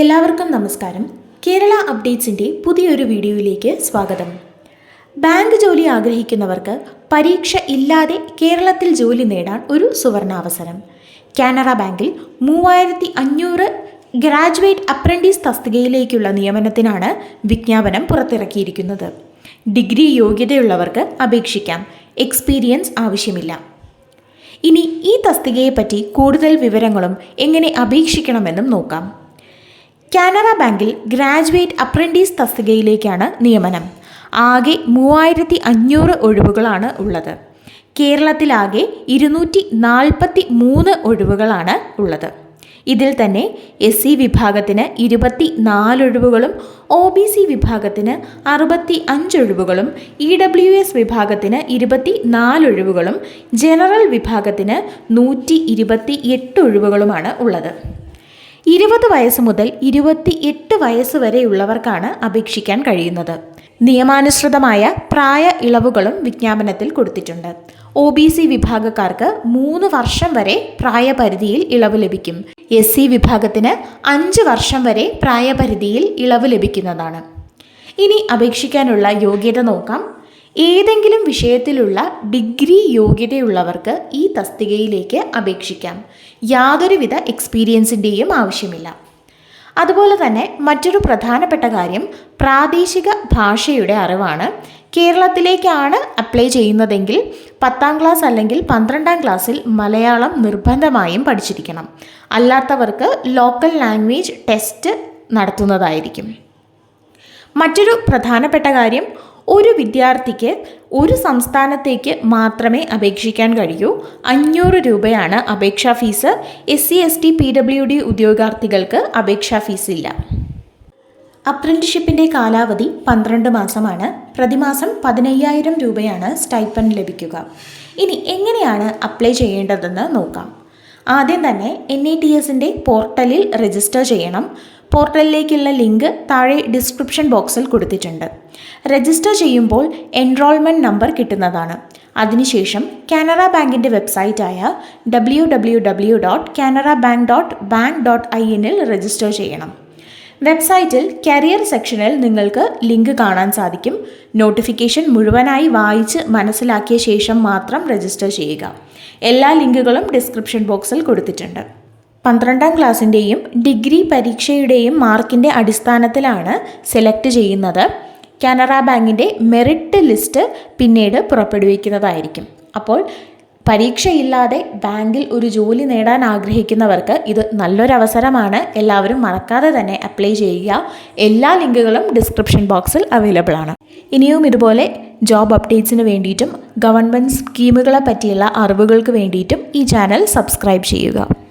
എല്ലാവർക്കും നമസ്കാരം. കേരള അപ്ഡേറ്റ്സിന്റെ പുതിയൊരു വീഡിയോയിലേക്ക് സ്വാഗതം. ബാങ്ക് ജോലി ആഗ്രഹിക്കുന്നവർക്ക് പരീക്ഷ ഇല്ലാതെ കേരളത്തിൽ ജോലി നേടാൻ ഒരു സുവർണാവസരം. കാനറ ബാങ്കിൽ മൂവായിരത്തി അഞ്ഞൂറ് ഗ്രാജുവേറ്റ് അപ്രന്റീസ് തസ്തികയിലേക്കുള്ള നിയമനത്തിനാണ് വിജ്ഞാപനം പുറത്തിറക്കിയിരിക്കുന്നത്. ഡിഗ്രി യോഗ്യതയുള്ളവർക്ക് അപേക്ഷിക്കാം. എക്സ്പീരിയൻസ് ആവശ്യമില്ല. ഇനി ഈ തസ്തികയെപ്പറ്റി കൂടുതൽ വിവരങ്ങളും എങ്ങനെ അപേക്ഷിക്കണമെന്നും നോക്കാം. കാനറ ബാങ്കിൽ ഗ്രാജുവേറ്റ് അപ്രന്റീസ് തസ്തികയിലേക്കാണ് നിയമനം. ആകെ മൂവായിരത്തി അഞ്ഞൂറ് ഒഴിവുകളാണ് ഉള്ളത്. കേരളത്തിലാകെ ഇരുന്നൂറ്റി നാൽപ്പത്തി മൂന്ന് ഒഴിവുകളാണ് ഉള്ളത്. ഇതിൽ തന്നെ എസ് സി വിഭാഗത്തിന് ഇരുപത്തി നാലൊഴിവുകളും ഒ ബി സി വിഭാഗത്തിന് അറുപത്തി അഞ്ചൊഴിവുകളും ഇ ഡബ്ല്യു എസ് വിഭാഗത്തിന് ഇരുപത്തി നാലൊഴിവുകളും ജനറൽ വിഭാഗത്തിന് നൂറ്റി ഇരുപത്തി എട്ട് ഒഴിവുകളുമാണ് ഉള്ളത്. ഇരുപത് വയസ്സ് മുതൽ ഇരുപത്തി എട്ട് വയസ്സ് വരെയുള്ളവർക്കാണ് അപേക്ഷിക്കാൻ കഴിയുന്നത്. നിയമാനുസൃതമായ പ്രായ ഇളവുകളും വിജ്ഞാപനത്തിൽ കൊടുത്തിട്ടുണ്ട്. ഒ ബി സി വിഭാഗക്കാർക്ക് മൂന്ന് വർഷം വരെ പ്രായപരിധിയിൽ ഇളവ് ലഭിക്കും. എസ് സി വിഭാഗത്തിന് അഞ്ച് വർഷം വരെ പ്രായപരിധിയിൽ ഇളവ് ലഭിക്കുന്നതാണ്. ഇനി അപേക്ഷിക്കാനുള്ള യോഗ്യത നോക്കാം. ഏതെങ്കിലും വിഷയത്തിലുള്ള ഡിഗ്രി യോഗ്യതയുള്ളവർക്ക് ഈ തസ്തികയിലേക്ക് അപേക്ഷിക്കാം. യാതൊരുവിധ എക്സ്പീരിയൻസിന്റെയും ആവശ്യമില്ല. അതുപോലെ തന്നെ മറ്റൊരു പ്രധാനപ്പെട്ട കാര്യം പ്രാദേശിക ഭാഷയുടെ അറിവാണ്. കേരളത്തിലേക്കാണ് അപ്ലൈ ചെയ്യുന്നതെങ്കിൽ പത്താം ക്ലാസ് അല്ലെങ്കിൽ പന്ത്രണ്ടാം ക്ലാസ്സിൽ മലയാളം നിർബന്ധമായും പഠിച്ചിരിക്കണം. അല്ലാത്തവർക്ക് ലോക്കൽ ലാംഗ്വേജ് ടെസ്റ്റ് നടത്തുന്നതായിരിക്കും. മറ്റൊരു പ്രധാനപ്പെട്ട കാര്യം ഒരു വിദ്യാർത്ഥിക്ക് ഒരു സംസ്ഥാനത്തേക്ക് മാത്രമേ അപേക്ഷിക്കാൻ കഴിയൂ. അഞ്ഞൂറ് രൂപയാണ് അപേക്ഷാ fees. S C S T P W D ഉദ്യോഗാർത്ഥികൾക്ക് അപേക്ഷാ ഫീസില്ല. അപ്രന്റിഷിപ്പിന്റെ കാലാവധി പന്ത്രണ്ട് മാസമാണ്. പ്രതിമാസം പതിനയ്യായിരം രൂപയാണ് സ്റ്റൈപ്പൻ ലഭിക്കുക. ഇനി എങ്ങനെയാണ് അപ്ലൈ ചെയ്യേണ്ടതെന്ന് നോക്കാം. ആദ്യം തന്നെ എൻ ഇ ടി എസിന്റെ പോർട്ടലിൽ രജിസ്റ്റർ ചെയ്യണം. പോർട്ടലിലേക്കുള്ള ലിങ്ക് താഴെ ഡിസ്ക്രിപ്ഷൻ ബോക്സിൽ കൊടുത്തിട്ടുണ്ട്. രജിസ്റ്റർ ചെയ്യുമ്പോൾ എൻറോൾമെന്റ് നമ്പർ കിട്ടുന്നതാണ്. അതിനുശേഷം കാനറ ബാങ്കിന്റെ വെബ്സൈറ്റായ W W W dot Canara bank dot bank dot I എന്നിൽ രജിസ്റ്റർ ചെയ്യണം. വെബ്സൈറ്റിൽ കരിയർ സെക്ഷനിൽ നിങ്ങൾക്ക് ലിങ്ക് കാണാൻ സാധിക്കും. നോട്ടിഫിക്കേഷൻ മുഴുവനായി വായിച്ച് മനസ്സിലാക്കിയ ശേഷം മാത്രം രജിസ്റ്റർ ചെയ്യുക. എല്ലാ ലിങ്കുകളും ഡിസ്ക്രിപ്ഷൻ ബോക്സിൽ കൊടുത്തിട്ടുണ്ട്. പന്ത്രണ്ടാം ക്ലാസ്സിന്റെയും ഡിഗ്രി പരീക്ഷയുടെയും മാർക്കിന്റെ അടിസ്ഥാനത്തിലാണ് സെലക്ട് ചെയ്യുന്നത്. കാനറ ബാങ്കിന്റെ മെറിറ്റ് ലിസ്റ്റ് പിന്നീട് പുറപ്പെടുവിക്കുന്നതായിരിക്കും. അപ്പോൾ പരീക്ഷയില്ലാതെ ബാങ്കിൽ ഒരു ജോലി നേടാൻ ആഗ്രഹിക്കുന്നവർക്ക് ഇത് നല്ലൊരവസരമാണ്. എല്ലാവരും മറക്കാതെ തന്നെ അപ്ലൈ ചെയ്യുക. എല്ലാ ലിങ്കുകളും ഡിസ്ക്രിപ്ഷൻ ബോക്സിൽ അവൈലബിൾ ആണ്. ഇനിയും ഇതുപോലെ ജോബ് അപ്ഡേറ്റ്സിന് വേണ്ടിയിട്ടും ഗവൺമെന്റ് സ്കീമുകളെ പറ്റിയുള്ള അറിവുകൾക്ക് വേണ്ടിയിട്ടും ഈ ചാനൽ സബ്സ്ക്രൈബ് ചെയ്യുക.